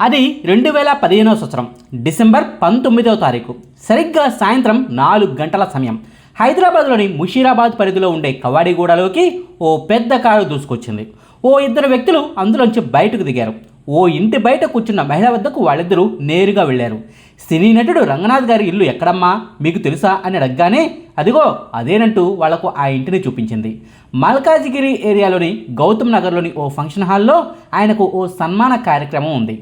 అది రెండు వేల పదిహేనవ సంవత్సరం డిసెంబర్ పంతొమ్మిదవ తారీఖు. సరిగ్గా సాయంత్రం నాలుగు గంటల సమయం. హైదరాబాద్లోని ముషీరాబాద్ పరిధిలో ఉండే కవాడిగూడలోకి ఓ పెద్ద కారు దూసుకొచ్చింది. ఓ ఇద్దరు వ్యక్తులు అందులోంచి బయటకు దిగారు. ఓ ఇంటి బయట కూర్చున్న మహిళ వద్దకు వాళ్ళిద్దరూ నేరుగా వెళ్ళారు. సినీ నటుడు రంగనాథ్ గారి ఇల్లు ఎక్కడమ్మా? మీకు తెలుసా? అని అడగగానే అదిగో అదేనంటూ వాళ్ళకు ఆ ఇంటిని చూపించింది. మల్కాజిగిరి ఏరియాలోని గౌతమ్ నగర్లోని ఓ ఫంక్షన్ హాల్లో ఆయనకు ఓ సన్మాన కార్యక్రమం ఉంది.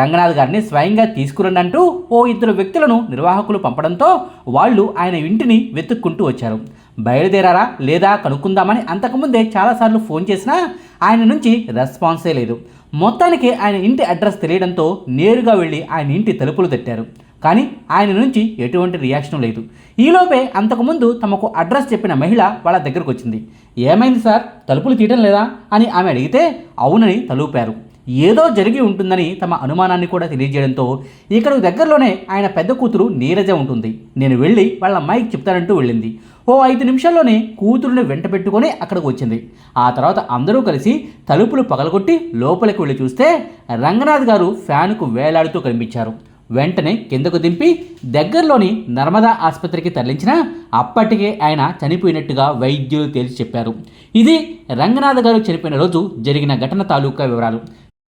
రంగనాథ్ గారిని స్వయంగా తీసుకురండి అంటూ ఓ ఇద్దరు వ్యక్తులను నిర్వాహకులు పంపడంతో వాళ్ళు ఆయన ఇంటిని వెతుక్కుంటూ వచ్చారు. బయలుదేరారా లేదా కనుక్కుందామని అంతకుముందే చాలాసార్లు ఫోన్ చేసినా ఆయన నుంచి రెస్పాన్సే లేదు. మొత్తానికి ఆయన ఇంటి అడ్రస్ తెలియడంతో నేరుగా వెళ్ళి ఆయన ఇంటి తలుపులు తట్టారు. కానీ ఆయన నుంచి ఎటువంటి రియాక్షన్ లేదు. ఈలోపే అంతకుముందు తమకు అడ్రస్ చెప్పిన మహిళ వాళ్ళ దగ్గరకు వచ్చింది. ఏమైంది సార్? తలుపులు తీయడం లేదా? అని ఆమె అడిగితే అవునని తలుపారు. ఏదో జరిగి ఉంటుందని తమ అనుమానాన్ని కూడా తెలియజేయడంతో ఇక్కడ దగ్గరలోనే ఆయన పెద్ద కూతురు నీరజ ఉంటుంది. నేను వెళ్ళి వాళ్ళ అమ్మాయికి చెప్తానంటూ వెళ్ళింది. ఓ ఐదు నిమిషాల్లోనే కూతురుని వెంట పెట్టుకొని అక్కడికి వచ్చింది. ఆ తర్వాత అందరూ కలిసి తలుపులు పగలగొట్టి లోపలికి వెళ్ళి చూస్తే రంగనాథ్ గారు ఫ్యాన్కు వేలాడుతూ కనిపించారు. వెంటనే కిందకు దింపి దగ్గరలోని నర్మదా ఆసుపత్రికి తరలించిన అప్పటికే ఆయన చనిపోయినట్టుగా వైద్యులు తేల్చి చెప్పారు. ఇది రంగనాథ్ గారు చనిపోయిన రోజు జరిగిన ఘటన తాలూకా వివరాలు.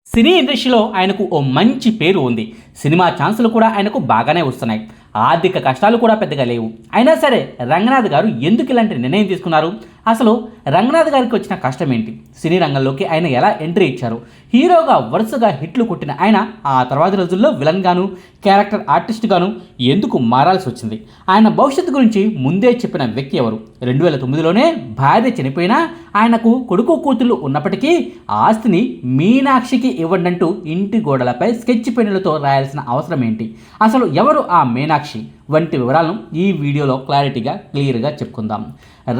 సినీ ఇండస్ట్రీలో ఆయనకు ఓ మంచి పేరు ఉంది. సినిమా ఛాన్సులు కూడా ఆయనకు బాగానే వస్తున్నాయి. ఆర్థిక కష్టాలు కూడా పెద్దగా లేవు. అయినా సరే రంగనాథ్ గారు ఎందుకు ఇలాంటి నిర్ణయం తీసుకున్నారు? అసలు రంగనాథ్ గారికి వచ్చిన కష్టం ఏంటి? సినీ రంగంలోకి ఆయన ఎలా ఎంట్రీ ఇచ్చారు? హీరోగా వరుసగా హిట్లు కొట్టిన ఆయన ఆ తర్వాత రోజుల్లో విలన్ గాను క్యారెక్టర్ ఆర్టిస్ట్గాను ఎందుకు మారాల్సి వచ్చింది? ఆయన భవిష్యత్తు గురించి ముందే చెప్పిన వ్యక్తి ఎవరు? రెండు వేల తొమ్మిదిలోనే భార్య చనిపోయినా ఆయనకు కొడుకు కూతుళ్ళు ఉన్నప్పటికీ ఆస్తిని మీనాక్షికి ఇవ్వండంటూ ఇంటి గోడలపై స్కెచ్ పెన్నులతో రాయాల్సిన అవసరం ఏంటి? అసలు ఎవరు ఆ మీనాక్షి? వంటి వివరాలను ఈ వీడియోలో క్లారిటీగా క్లియర్గా చెప్పుకుందాం.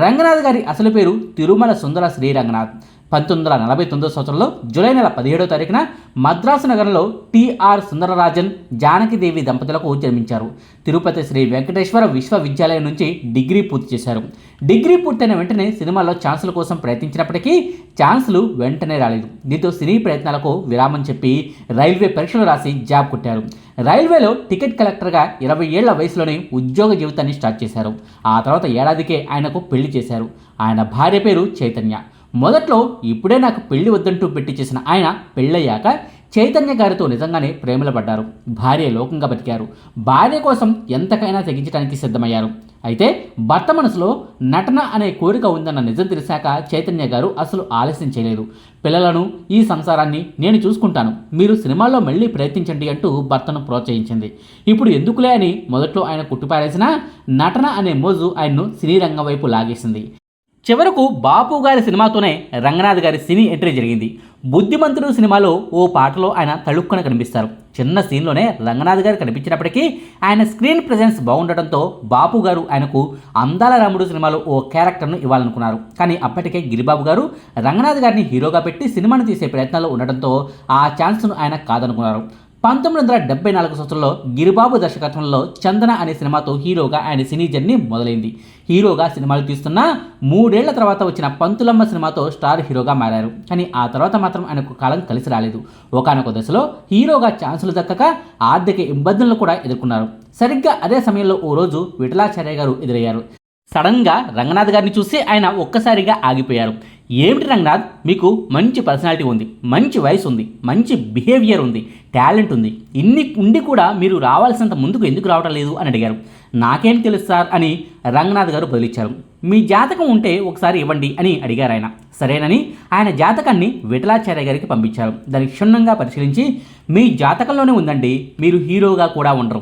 రంగనాథ్ గారి అసలు పేరు తిరుమల సుందర శ్రీ రంగనాథ్. పంతొమ్మిది వందల నలభై తొమ్మిదో సంవత్సరంలో జూలై నెల పదిహేడో తారీఖున మద్రాసు నగరంలో టిఆర్ సుందరరాజన్ జానకిదేవి దంపతులకు జన్మించారు. తిరుపతి శ్రీ వెంకటేశ్వర విశ్వవిద్యాలయం నుంచి డిగ్రీ పూర్తి చేశారు. డిగ్రీ పూర్తయిన వెంటనే సినిమాల్లో ఛాన్సుల కోసం ప్రయత్నించినప్పటికీ ఛాన్సులు వెంటనే రాలేదు. దీంతో సినీ ప్రయత్నాలకు విరామం చెప్పి రైల్వే పరీక్షలు రాసి జాబ్ కొట్టారు. రైల్వేలో టికెట్ కలెక్టర్గా ఇరవై ఏళ్ళ వయసులోనే ఉద్యోగ జీవితాన్ని స్టార్ట్ చేశారు. ఆ తర్వాత ఏడాదికే ఆయనకు పెళ్ళి చేశారు. ఆయన భార్య పేరు చైతన్య. మొదట్లో ఇప్పుడే నాకు పెళ్ళి వద్దంటూ పెట్టి చేసిన ఆయన పెళ్ళయ్యాక చైతన్య గారితో నిజంగానే ప్రేమలో పడ్డారు. భార్య లోకంగా బతికారు. భార్య కోసం ఎంతకైనా తెగించడానికి సిద్ధమయ్యారు. అయితే భర్త మనసులో నటన అనే కోరిక ఉందన్న నిజం తెలిసాక చైతన్య గారు అసలు ఆలస్యం చేయలేదు. పిల్లలను ఈ సంసారాన్ని నేను చూసుకుంటాను. మీరు సినిమాల్లో మళ్ళీ ప్రయత్నించండి అంటూ భర్తను ప్రోత్సహించింది. ఇప్పుడు ఎందుకులే అని మొదట్లో ఆయన కుట్టిపారేసినా నటన అనే మోజు ఆయన్ను సినీ రంగం వైపు లాగేసింది. చివరకు బాపు గారి సినిమాతోనే రంగనాథ్ గారి సినీ ఎంట్రీ జరిగింది. బుద్ధిమంతుడు సినిమాలో ఓ పాటలో ఆయన తళుక్కున కనిపిస్తారు. చిన్న సీన్లోనే రంగనాథ్ గారు కనిపించినప్పటికీ ఆయన స్క్రీన్ ప్రెజెన్స్ బాగుండటంతో బాపు గారు ఆయనకు అందాల రాముడు సినిమాలో ఓ క్యారెక్టర్ను ఇవ్వాలనుకున్నారు. కానీ అప్పటికే గిరిబాబు గారు రంగనాథ్ గారిని హీరోగా పెట్టి సినిమాను తీసే ప్రయత్నాలు ఉండటంతో ఆ ఛాన్స్ను ఆయన కాదనుకున్నారు. పంతొమ్మిది వందల డెబ్బై నాలుగు సంవత్సరంలో గిరిబాబు దర్శకత్వంలో చందన అనే సినిమాతో హీరోగా ఆయన సినీ జర్నీ మొదలైంది. హీరోగా సినిమాలు తీస్తున్న మూడేళ్ళ తర్వాత వచ్చిన పంతులమ్మ సినిమాతో స్టార్ హీరోగా మారారు. కానీ ఆ తర్వాత మాత్రం ఆయనకు కాలం కలిసి రాలేదు. ఒకనొక దశలో హీరోగా ఛాన్సులు దక్కక ఆర్థిక ఇబ్బందులను కూడా ఎదుర్కొన్నారు. సరిగ్గా అదే సమయంలో ఓ రోజు విఠలాచార్య గారు ఎదురయ్యారు. సడన్గా రంగనాథ్ గారిని చూసి ఆయన ఒక్కసారిగా ఆగిపోయారు. ఏమిటి రంగనాథ్? మీకు మంచి పర్సనాలిటీ ఉంది మంచి వయసు ఉంది మంచి బిహేవియర్ ఉంది టాలెంట్ ఉంది. ఇన్ని ఉండి కూడా మీరు రావాల్సినంత ముందుకు ఎందుకు రావడం లేదు అని అడిగారు. నాకేం తెలుసు సార్ అని రంగనాథ్ గారు బదిలిచ్చారు. మీ జాతకం ఉంటే ఒకసారి ఇవ్వండి అని అడిగారు ఆయన. సరేనని ఆయన జాతకాన్ని విఠలాచార్య గారికి పంపించారు. దాన్ని క్షుణ్ణంగా పరిశీలించి మీ జాతకంలోనే ఉందండి మీరు హీరోగా కూడా ఉండరు.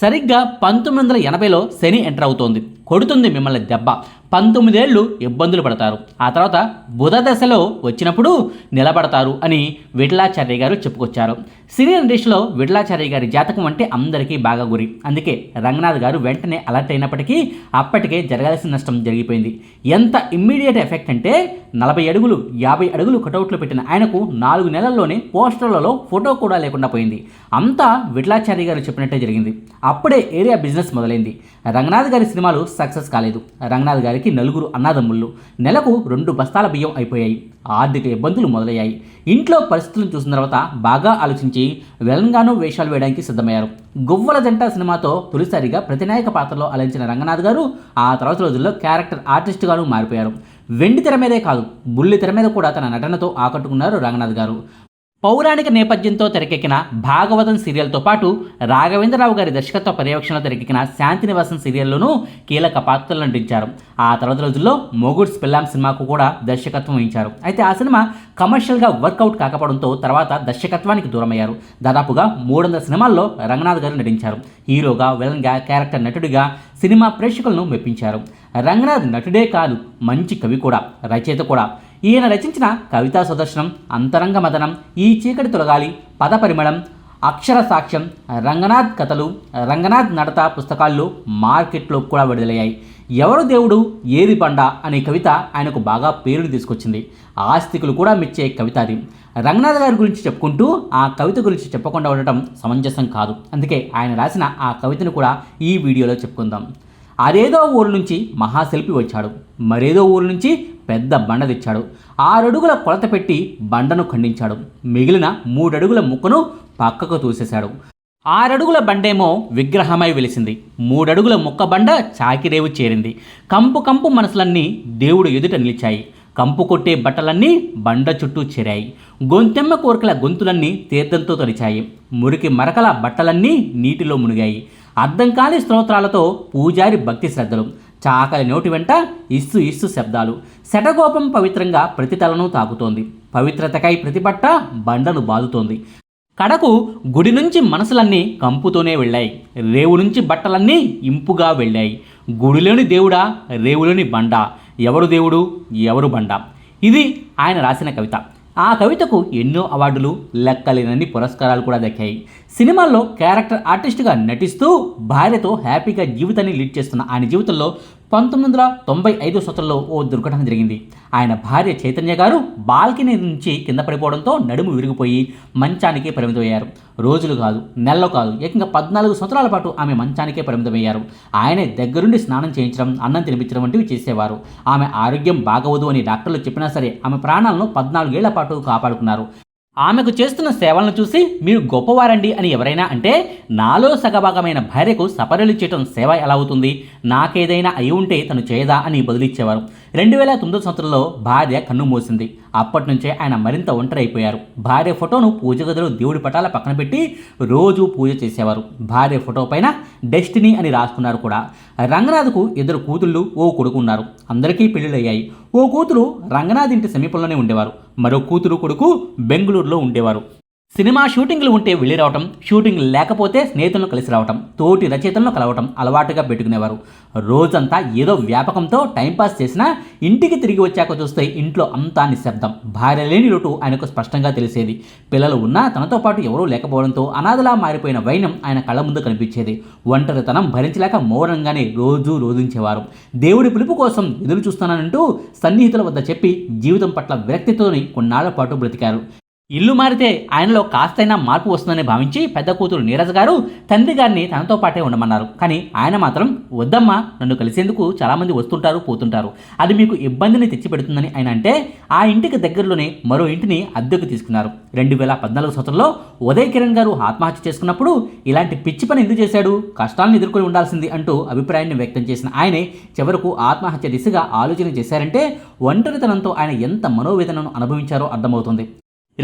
సరిగ్గా పంతొమ్మిది వందల ఎనభైలో శని ఎంటర్ అవుతోంది. కొడుతుంది మిమ్మల్ని దెబ్బ. పంతొమ్మిదేళ్ళు ఇబ్బందులు పడతారు. ఆ తర్వాత బుధ దశలో వచ్చినప్పుడు నిలబడతారు అని విఠలాచార్య గారు చెప్పుకొచ్చారు. సినీ ఇండస్ట్రీలో విఠలాచార్య గారి జాతకం అంటే అందరికీ బాగా గురి. అందుకే రంగనాథ్ గారు వెంటనే అలర్ట్ అయినప్పటికీ అప్పటికే జరగాల్సిన నష్టం జరిగిపోయింది. ఎంత ఇమ్మీడియట్ ఎఫెక్ట్ అంటే నలభై అడుగులు యాభై అడుగులు కటౌట్లు పెట్టిన ఆయనకు నాలుగు నెలల్లోనే పోస్టర్లలో ఫోటో కూడా లేకుండా పోయింది. అంతా విఠలాచార్య గారు చెప్పినట్టే జరిగింది. అప్పుడే ఏరియా బిజినెస్ మొదలైంది. రంగనాథ్ గారి సినిమాలు సక్సెస్ కాలేదు. రంగనాథ్ గారికి నలుగురు అన్నాదమ్ముళ్ళు. నెలకు రెండు బస్తాల బియ్యం అయిపోయాయి. ఆర్థిక ఇబ్బందులు మొదలయ్యాయి. ఇంట్లో పరిస్థితులను చూసిన తర్వాత బాగా ఆలోచించి వెలంగాను వేషాలు వేయడానికి సిద్ధమయ్యారు. గువ్వల జంట సినిమాతో తొలిసారిగా ప్రతినాయక పాత్రలో అలరించిన రంగనాథ్ గారు ఆ తర్వాత రోజుల్లో క్యారెక్టర్ ఆర్టిస్ట్గాను మారిపోయారు. వెండి తెర మీదే కాదు బుల్లి తెర మీద కూడా తన నటనతో ఆకట్టుకున్నారు రంగనాథ్ గారు. పౌరాణిక నేపథ్యంతో తెరకెక్కిన భాగవతం సీరియల్తో పాటు రాఘవేంద్రరావు గారి దర్శకత్వ పర్యవేక్షణలో తెరకెక్కిన శాంతినివాసం సీరియల్లోనూ కీలక పాత్రలు నటించారు. ఆ తర్వాత రోజుల్లో మొగుడ్స్ పిల్లాం సినిమాకు కూడా దర్శకత్వం వహించారు. అయితే ఆ సినిమా కమర్షియల్గా వర్కౌట్ కాకపోవడంతో తర్వాత దర్శకత్వానికి దూరమయ్యారు. దాదాపుగా మూడు వందల సినిమాల్లో రంగనాథ్ గారు నటించారు. హీరోగా విలన్గా క్యారెక్టర్ నటుడిగా సినిమా ప్రేక్షకులను మెప్పించారు. రంగనాథ్ నటుడే కాదు మంచి కవి కూడా రచయిత కూడా. ఈయన రచించిన కవితా సుదర్శనం అంతరంగ మదనం ఈ చీకటి తొలగాలి పద పరిమళం అక్షర సాక్ష్యం రంగనాథ్ కథలు రంగనాథ్ నడత పుస్తకాల్లో మార్కెట్లో కూడా విడుదలయ్యాయి. ఎవరు దేవుడు? ఏది పండ అనే కవిత ఆయనకు బాగా పేరుని తీసుకొచ్చింది. ఆస్తికులు కూడా మెచ్చే కవిత అది రంగనాథ్ గారి గురించి చెప్పుకుంటూ ఆ కవిత గురించి చెప్పకుండా ఉండటం సమంజసం కాదు. అందుకే ఆయన రాసిన ఆ కవితను కూడా ఈ వీడియోలో చెప్పుకుందాం. అదేదో ఊరు నుంచి మహాశిల్పి వచ్చాడు. మరేదో ఊరు నుంచి పెద్ద బండ తెచ్చాడు. ఆరడుగుల కొలత పెట్టి బండను ఖండించాడు. మిగిలిన మూడడుగుల ముక్కను పక్కకు తూసేశాడు. ఆరడుగుల బండేమో విగ్రహమై వెలిసింది. మూడడుగుల ముక్క బండ చాకిరేవు చేరింది. కంపు కంపు మనసులన్నీ దేవుడు ఎదుట నిలిచాయి. కంపు కొట్టే బట్టలన్నీ బండ చుట్టూ చేరాయి. గొంతెమ్మ కోరికల గొంతులన్నీ తీర్థంతో తొలిచాయి. మురికి మరకల బట్టలన్నీ నీటిలో మునిగాయి. అర్థం కాని స్తోత్రాలతో పూజారి భక్తి శ్రద్ధలు. చాకలి నోటి వెంట ఇస్సు ఇస్సు శబ్దాలు. శటగోపం పవిత్రంగా ప్రతి తలను తాకుతోంది. పవిత్రతకై ప్రతిపట్ట బండను బాదుతోంది. కడకు గుడి నుంచి మనసులన్నీ కంపుతోనే వెళ్ళాయి. రేవు నుంచి బట్టలన్నీ ఇంపుగా వెళ్ళాయి. గుడిలోని దేవుడా రేవులోని బండ. ఎవరు దేవుడు? ఎవరు బండ? ఇది ఆయన రాసిన కవిత. ఆ కవితకు ఎన్నో అవార్డులు లెక్కలేనన్ని పురస్కారాలు కూడా దక్కాయి. సినిమాల్లో క్యారెక్టర్ ఆర్టిస్ట్గా నటిస్తూ భార్యతో హ్యాపీగా జీవితాన్ని లీడ్ చేస్తున్న ఆయన జీవితంలో పంతొమ్మిది వందల తొంభై ఐదు సంవత్సరంలో ఓ దుర్ఘటన జరిగింది. ఆయన భార్య చైతన్య గారు బాల్కనీ నుంచి కింద పడిపోవడంతో నడుము విరిగిపోయి మంచానికే పరిమితమయ్యారు. రోజులు కాదు నెలలు కాదు ఏకంగా పద్నాలుగు సంవత్సరాల పాటు ఆమె మంచానికే పరిమితమయ్యారు. ఆయనే దగ్గరుండి స్నానం చేయించడం అన్నం తినిపించడం వంటివి చేసేవారు. ఆమె ఆరోగ్యం బాగవదు అని డాక్టర్లు చెప్పినా సరే ఆమె ప్రాణాలను పద్నాలుగేళ్ళ పాటు కాపాడుకున్నారు. ఆమెకు చేస్తున్న సేవలను చూసి మీరు గొప్పవారండి అని ఎవరైనా అంటే నాలో సగభాగమైన భార్యకు సపరలు చేయటం సేవ ఎలా అవుతుంది? నాకేదైనా అయి ఉంటే తను చేయదా అని బదులిచ్చేవారు. రెండు వేల తొమ్మిదో సంవత్సరంలో భార్య కన్ను మూసింది. అప్పటి నుంచే ఆయన మరింత ఒంటరి అయిపోయారు భార్య ఫోటోను పూజ గదిలో దేవుడి పటాల పక్కన పెట్టి రోజు పూజ చేసేవారు. భార్య ఫోటో పైన డెస్టినీ అని రాసుకున్నారు కూడా. రంగనాథ్కు ఇద్దరు కూతుళ్ళు ఓ కొడుకు ఉన్నారు. అందరికీ పెళ్ళిళ్ళయ్యాయి. ఓ కూతురు రంగనాథ్ ఇంటి సమీపంలోనే ఉండేవారు. మరో కూతురు కొడుకు బెంగళూరులో ఉండేవారు. సినిమా షూటింగ్లు ఉంటే వెళ్ళి రావటం షూటింగ్ లేకపోతే స్నేహితులను కలిసి రావటం తోటి రచయితలను కలవటం అలవాటుగా పెట్టుకునేవారు. రోజంతా ఏదో వ్యాపకంతో టైంపాస్ చేసినా ఇంటికి తిరిగి వచ్చాక చూస్తే ఇంట్లో అంతా నిశ్శబ్దం. భార్య లేని లోటు ఆయనకు స్పష్టంగా తెలిసేది. పిల్లలు ఉన్నా తనతో పాటు ఎవరూ లేకపోవడంతో అనాథలా మారిపోయిన వైనం ఆయన కళ్ళ ముందు కనిపించేది. ఒంటరితనం భరించలేక మౌనంగానే రోజూ రోధించేవారు. దేవుడి పిలుపు కోసం ఎదురు చూస్తున్నానంటూ సన్నిహితుల వద్ద చెప్పి జీవితం పట్ల విరక్తితోని కొన్నాళ్ళ పాటు బ్రతికారు. ఇల్లు మారితే ఆయనలో కాస్తైనా మార్పు వస్తుందని భావించి పెద్ద కూతురు నీరజ్ గారు తండ్రి గారిని తనతో పాటే ఉండమన్నారు. కానీ ఆయన మాత్రం వద్దమ్మా నన్ను కలిసేందుకు చాలామంది వస్తుంటారు పోతుంటారు. అది మీకు ఇబ్బందిని తెచ్చిపెడుతుందని ఆయన అంటే ఆ ఇంటికి దగ్గరలోనే మరో ఇంటిని అద్దెకు తీసుకున్నారు. రెండు వేల పద్నాలుగు సంవత్సరంలో ఉదయ్ కిరణ్ గారు ఆత్మహత్య చేసుకున్నప్పుడు ఇలాంటి పిచ్చి పని ఎందుకు చేశాడు? కష్టాలను ఎదుర్కొని ఉండాల్సింది అంటూ అభిప్రాయాన్ని వ్యక్తం చేసిన ఆయనే చివరకు ఆత్మహత్య దిశగా ఆలోచన చేశారంటే ఒంటరితనంతో ఆయన ఎంత మనోవేదనను అనుభవించారో అర్థమవుతుంది.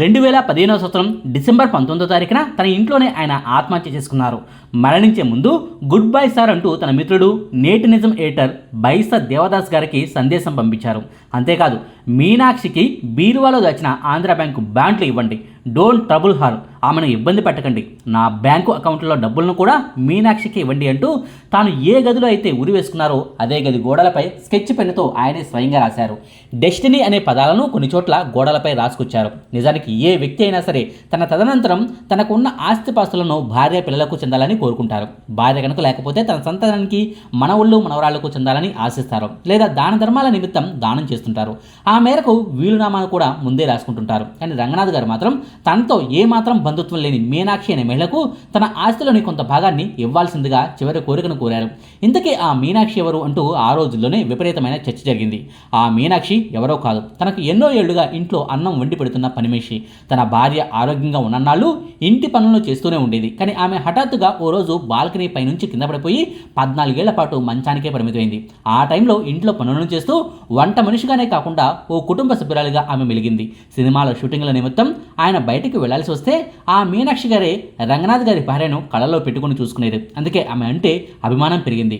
రెండు వేల పదిహేనవ సంవత్సరం డిసెంబర్ పంతొమ్మిదో తారీఖున తన ఇంట్లోనే ఆయన ఆత్మహత్య చేసుకున్నారు. మరణించే ముందు గుడ్ బై సార్ అంటూ తన మిత్రుడు నేటి నిజం ఎడిటర్ బైస దేవదాస్ గారికి సందేశం పంపించారు. అంతేకాదు మీనాక్షికి బీరువాలో దాచిన ఆంధ్ర బ్యాంకు బ్యాంట్లు ఇవ్వండి. Don't trouble her. ఆమెను ఇబ్బంది పెట్టకండి. నా బ్యాంకు అకౌంట్లో డబ్బులను కూడా మీనాక్షికి ఇవ్వండి అంటూ తాను ఏ గదిలో అయితే ఉరి వేసుకున్నారో అదే గది గోడలపై స్కెచ్ పెన్నుతో ఆయనే స్వయంగా రాశారు. డెస్టినీ అనే పదాలను కొన్ని చోట్ల గోడలపై రాసుకొచ్చారు. నిజానికి ఏ వ్యక్తి అయినా సరే తన తదనంతరం తనకున్న ఆస్తిపాస్తులను భార్య పిల్లలకు చెందాలని కోరుకుంటారు. భార్య కనుక లేకపోతే తన సంతానానికి మనవుళ్ళు మనవరాళ్ళకు చెందాలని ఆశిస్తారు. లేదా దాన ధర్మాల నిమిత్తం దానం చేస్తుంటారు. ఆ మేరకు వీలునామాను కూడా ముందే రాసుకుంటుంటారు. కానీ రంగనాథ్ గారు మాత్రం తనతో ఏమాత్రం బంధుత్వం లేని మీనాక్షి అనే మహిళకు తన ఆస్తిలోని కొంత భాగాన్ని ఇవ్వాల్సిందిగా చివరి కోరికను కోరారు. ఇంతకీ ఆ మీనాక్షి ఎవరు అంటూ ఆ రోజుల్లోనే విపరీతమైన చర్చ జరిగింది. ఆ మీనాక్షి ఎవరో కాదు. తనకు ఎన్నో ఏళ్ళుగా ఇంట్లో అన్నం వండి పెడుతున్న పనిమేషి. తన భార్య ఆరోగ్యంగా ఉన్నన్నాళ్ళు ఇంటి పనులను చేస్తూనే ఉండేది. కానీ ఆమె హఠాత్తుగా ఓ రోజు బాల్కనీ పైనుంచి కింద పడిపోయి పద్నాలుగేళ్ళ పాటు మంచానికే పరిమితమైంది. ఆ టైంలో ఇంట్లో పనులను చేస్తూ వంట మనిషిగానే కాకుండా ఓ కుటుంబ సభ్యురాలిగా ఆమె మెలిగింది. సినిమాల షూటింగ్ల నిమిత్తం ఆయన బయటికి వెళ్ళాల్సి వస్తే ఆ మీనాక్షి గారే రంగనాథ్ గారి భార్యను కళలో పెట్టుకుని చూసుకునేది. అందుకే ఆమె అంటే అభిమానం పెరిగింది.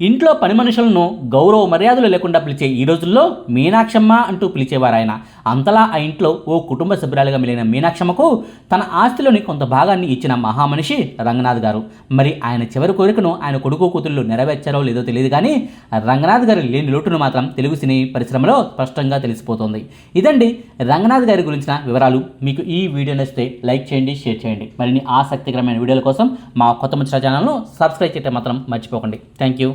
ఇంట్లో పని మనుషులను గౌరవ మర్యాదలు లేకుండా పిలిచే ఈ రోజుల్లో మీనాక్షమ్మ అంటూ పిలిచేవారు ఆయన అంతలా ఆ ఇంట్లో ఓ కుటుంబ సభ్యురాలుగా మిలిగిన మీనాక్షమ్మకు తన ఆస్తిలోని కొంత భాగాన్ని ఇచ్చిన మహామనిషి రంగనాథ్ గారు. మరి ఆయన చివరి కోరికను ఆయన కొడుకు కూతుళ్ళు నెరవేర్చారో లేదో తెలియదు కానీ రంగనాథ్ గారి లేని లోటును మాత్రం తెలుగు సినీ పరిశ్రమలో స్పష్టంగా తెలిసిపోతుంది. ఇదండి రంగనాథ్ గారి గురించిన వివరాలు. మీకు ఈ వీడియో నచ్చితే లైక్ చేయండి షేర్ చేయండి. మరిన్ని ఆసక్తికరమైన వీడియోల కోసం మా కొత్త ముచ్చట ఛానల్ను సబ్స్క్రైబ్ చేయటం మాత్రం మర్చిపోకండి. Thank you.